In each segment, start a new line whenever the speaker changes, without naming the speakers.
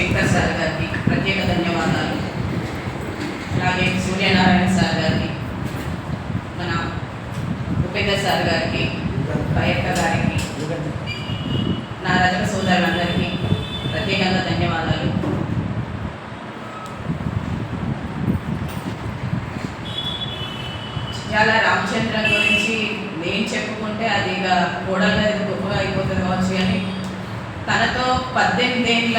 Shankar sir గారికి ప్రత్యేక ధన్యవాదాలు. అలాగే సూర్యనారాయణ సార్ గారికి మన ఉపేంద్ర సార్ గారికి పయక్క గారికి నా రచన సోదరులందరికీ ప్రత్యేకంగా ధన్యవాదాలు. చాలా రామచంద్ర గురించి నేను చెప్పుకుంటే అది ఇక కోడలుగా గొప్పగా అయిపోతుంది కావచ్చు కానీ తనతో పద్దెనిమిది ఏళ్ళ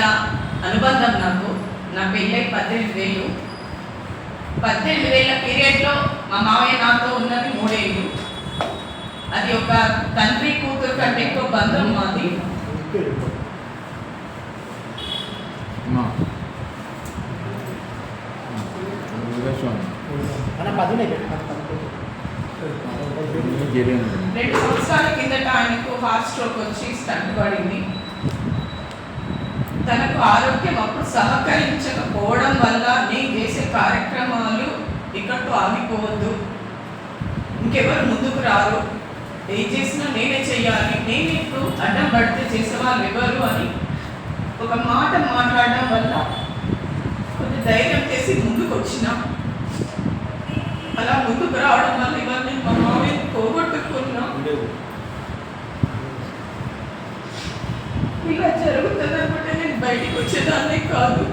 అనుబంధం నాకు. నా పెళ్ళై పద్దెనిమిది వేలు. పద్దెనిమిది వేల పీరియడ్లో మా మావయ్య నాతో ఉన్నది మూడేళ్ళు. అది ఒక తండ్రి కూతురు కంటే ఎక్కువ బంధం మాది. రెండు సంవత్సరాల కిందట ఆయనకు హార్ట్ స్ట్రోక్ వచ్చి స్టంట్ పడింది. తనకు ఆరోగ్యం అప్పుడు సహకరించకపోవడం వల్ల నేను చేసే కార్యక్రమాలు ఇక్కడితో ఆగిపోవద్దు. ఇంకెవరు ముందుకు రారు. ఏం చేసినా నేనే చెయ్యాలి. నేను ఇప్పుడు అడ్డం పడితే చేసేవాళ్ళు ఎవరు అని ఒక మాట మాట్లాడడం వల్ల కొంచెం ధైర్యం చేసి ముందుకు వచ్చినా. అలా ముందుకు రావడం వల్ల ఇవాళ నేను మా మామయ్య పోగొట్టుకున్నా. ఇలా జరుగుతుందనుకుంటే నేను బయటికి వచ్చేదాన్ని కాదు.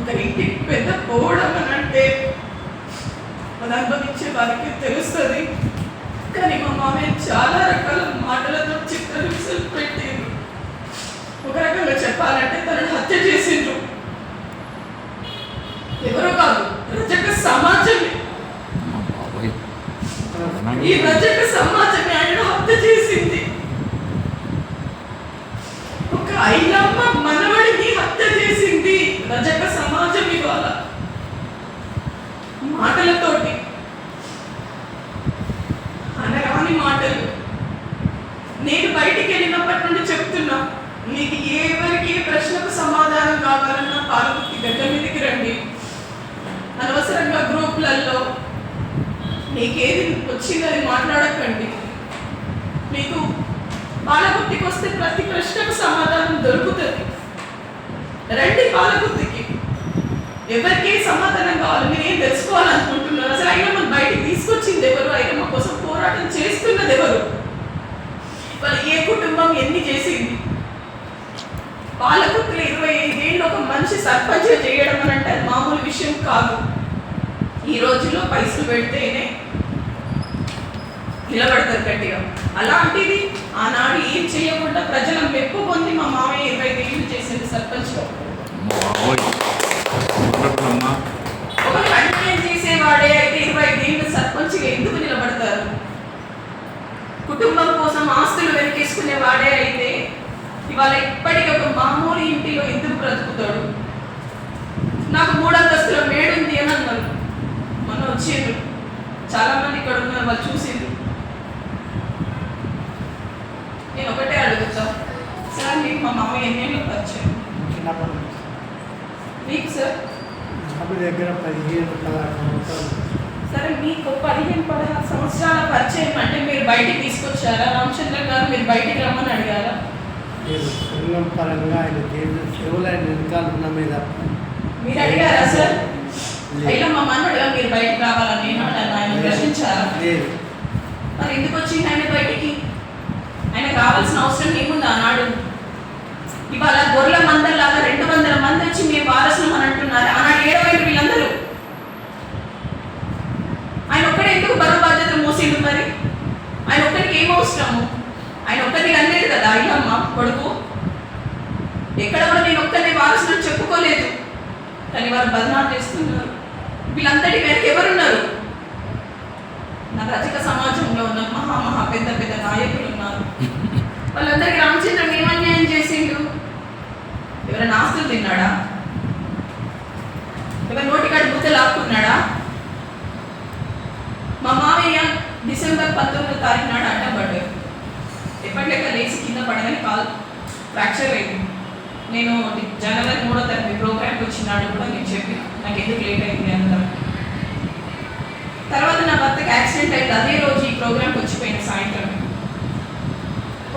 ఒక ఇంటికి పెద్ద పోవడం అని అంటే అది అనుభవించే వారికి తెలుస్తుంది. కానీ మా మామయ్య చాలా రకాల మాటలతో చిత్ర పెట్టి ఒక రకంగా చెప్పాలంటే తనను హత్య చేసిండ్రు ఎవరో కాదు రజక సమాజమే ఈ రజక సమాజమే ఆయన హత్య చేసింది ఒక ఐలమ్మ మనవడిని హత్య చేసింది రజక సమాజం ఇవాళ మాటలతోటి అనరాని మాటలు. నేను బయటికి వెళ్ళినప్పటి నుండి చెప్తున్నా మీకు ఎవరికి ప్రశ్నకు సమాధానం కావాలన్నా పాలకుర్తి గడ్డ మీదకి రండి. అనవసరంగా గ్రూపులలో మీకేది వచ్చిందని మాట్లాడకండి. మీకు పాలకుర్తికి వస్తే ప్రతి ప్రశ్నకు సమాధానం దొరుకుతుంది. రండి పాలకుర్తికి ఎవరికి సమాధానం కావాలి మీరు ఏం తెలుసుకోవాలనుకుంటున్నారు అసలు ఐరమ్మ బయటికి తీసుకొచ్చింది ఎవరు ఐరమ్మ కోసం పోరాటం చేస్తున్నది ఎవరు వాళ్ళు ఏ కుటుంబం ఎన్ని చేసింది? పాలకుర్తిలో ఇరవై ఐదేళ్ళు ఒక మనిషి సర్పంచ్ చేయడం అని అంటే అది మామూలు విషయం కాదు. ఈ రోజుల్లో పైసలు పెడితేనే నిలబడతారు గట్టిగా. అలాంటిది ఆనాడు ఏం చేయకుండా ప్రజల మెప్పు పొంది మా మామయ్య ఇరవై ఐదేళ్ళు చేసింది సర్పంచ్. ఒక చేసేవాడే అయితే ఇరవై ఐదేళ్ళు సర్పంచ్గా ఎందుకు నిలబడతారు? కుటుంబం కోసం ఆస్తులు వెనకేసుకునే వాడే అయితే ఇవాళ ఇప్పటికీ ఒక మామూలు ఇంటిలో ఎందుకు బ్రతుకుతాడు? నాకు మూడంతస్తుల మేడుంది అని అన్నారు. మొన్న చాలా మంది ఇక్కడ ఉన్నారు వాళ్ళు చూసిండ్రు. నేను ఒకటే అడుగుతా. సార్ మీకు మా మామయ్య ఎన్నేళ్ళు పరిచయం? మీకు సార్?
దగ్గర పదిహేను
సరే మీకు పదిహేను పదహారు సంవత్సరాల పరిచయం అంటే మీరు బయటికి తీసుకొచ్చారా? రామచంద్ర గారు మీరు బయటికి రమ్మని అడిగారా?
నేను సంఘం పరంగా ఆయన దేవుడు సేవలు ఆయన వెనకాల ఉన్న మీద
మీరు అడిగారా సార్? అయినా మా మనవడుగా మీరు బయటికి రావాలని. ఆయన ప్రశ్నించారా?
లేదు.
మరి ఎందుకు వచ్చింది ఆయన బయటికి? ఆయన కావాల్సిన అవసరం ఏముంది ఆనాడు? ఇవాళ గొర్రెల మందలాగా రెండు వందల మంది వచ్చి మేము వారసులం అని అంటున్నారు. ఆనాడు ఏడవైపు వీళ్ళందరూ ఆయన ఒక్కడే ఎందుకు బరువు బాధ్యతలు మోసిండు మరి ఆయన ఒక్కరికి ఏం అవసరము ఆయన ఒక్కరికి అనలేదు కదా అయ్యమ్మ కొడుకు ఎక్కడ కూడా నేను ఒక్కరిని వారసులను చెప్పుకోలేదు కానీ వారు బదనాలు చేస్తున్నారు. వీళ్ళంతటి వెనక ఎవరున్నారు? నా రజక సమాజంలో ఉన్న మహా మహా పెద్ద పెద్ద నాయకులు ఉన్నారు. వాళ్ళందరికీ రామచంద్రం ఏమన్యాయం చేసిండు? ఎవరైనా ఆస్తులు తిన్నాడా? ఎవరి నోటికాడు బుద్ధ లాక్కున్నాడా? మా మామయ్య డిసెంబర్ పంతొమ్మిదో తారీఖు నాడు అడ్డపడ్డారు ఎప్పటిలెక్క లేచి కింద పడగానే కాల్ ఫ్రాక్చర్ అయింది. నేను జనవరి మూడో తారీఖు ప్రోగ్రామ్కి వచ్చినాడు కూడా నేను చెప్పి నాకు ఎందుకు లేట్ అయింది అన్నారు తర్వాత నా భర్తకి యాక్సిడెంట్ అయింది. అదే రోజు ఈ ప్రోగ్రామ్కి వచ్చిపోయిన సాయంత్రం.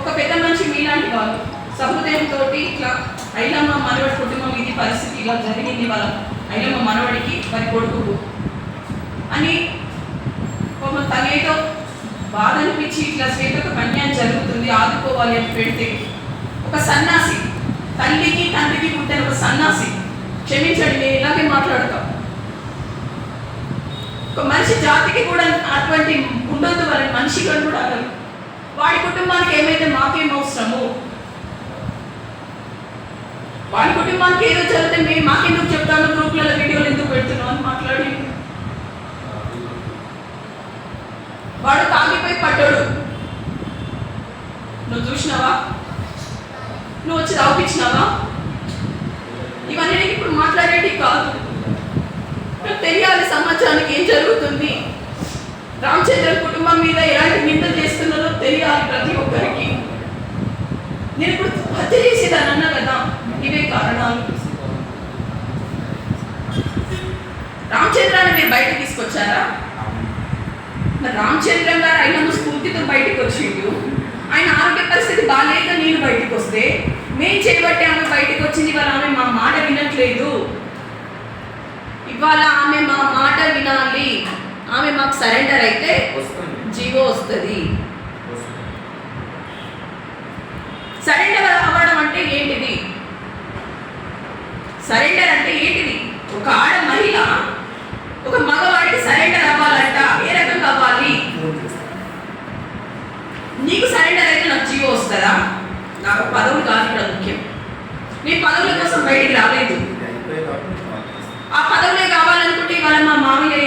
ఒక పెద్ద మనిషి మీలాంటి వాళ్ళు సహృదయంతో ఇట్లా ఐలమ్మ మనవడి కుటుంబం ఇది పరిస్థితి. ఇలా జరిగింది వాళ్ళ ఐలమ్మ మనవడికి మరి కొడుకు అని పాపం తనేదో బాధ అనిపించి ఇట్లా శ్వేతకు అన్యాయం జరుగుతుంది ఆదుకోవాలి అని పెడితే ఒక సన్నాసి తల్లికి తండ్రికి పుట్టిన ఒక సన్నాసి. క్షమించండి నేను ఇలాగే మాట్లాడతాం. ఒక మనిషి జాతికి కూడా అటువంటి ఉండొద్దు వారి మనిషిగా కూడా అనరు. వాడి కుటుంబానికి ఏమైతే మాకేం అవసరము వాడి కుటుంబానికి ఏదో చదివితే మేము మాకెందుకు చెప్తాను గ్రూప్లలో వీడియోలు ఎందుకు పెడుతున్నాం అని మాట్లాడి. వాడు తాగిపోయి పట్టాడు నువ్వు ఇవన్నీ ఇప్పుడు మాట్లాడేటి కాదు. తెలియాలి సమాజానికి ఏం జరుగుతుంది. రామచంద్ర కుటుంబం మీద ఎలాంటి నింద చేస్తున్నారో తెలియాలి ప్రతి ఒక్కరికి. నేను ఇప్పుడు హత్య చేసేదాన్ని అన్నా కదా ఇవే కారణాలు. రామచంద్రాన్ని మీరు బయట తీసుకొచ్చారా? మరి రామచంద్రం గారు ఆయన స్ఫూర్తితో బయటకు వచ్చిండు ఆయన ఆరోగ్య పరిస్థితి బాగాలేక నేను మేము చేయబట్టి ఆమె బయటకు వచ్చింది ఇవాళ ఆమె మా మాట వినట్లేదు. ఇవాళ ఆమె మా మాట వినాలి. ఆమె మాకు సరెండర్ అయితే జీవో వస్తుంది. సరెండర్ అవ్వడం అంటే ఏంటిది? సరెండర్ అంటే ఏంటిది? ఒక ఆడ మహిళ ఒక మగవాడికి సరెండర్ అవ్వాలంట. బయటికి రాలేదు. ఆ పదవులే కావాలనుకుంటే ఇవాళ మా మామయ్య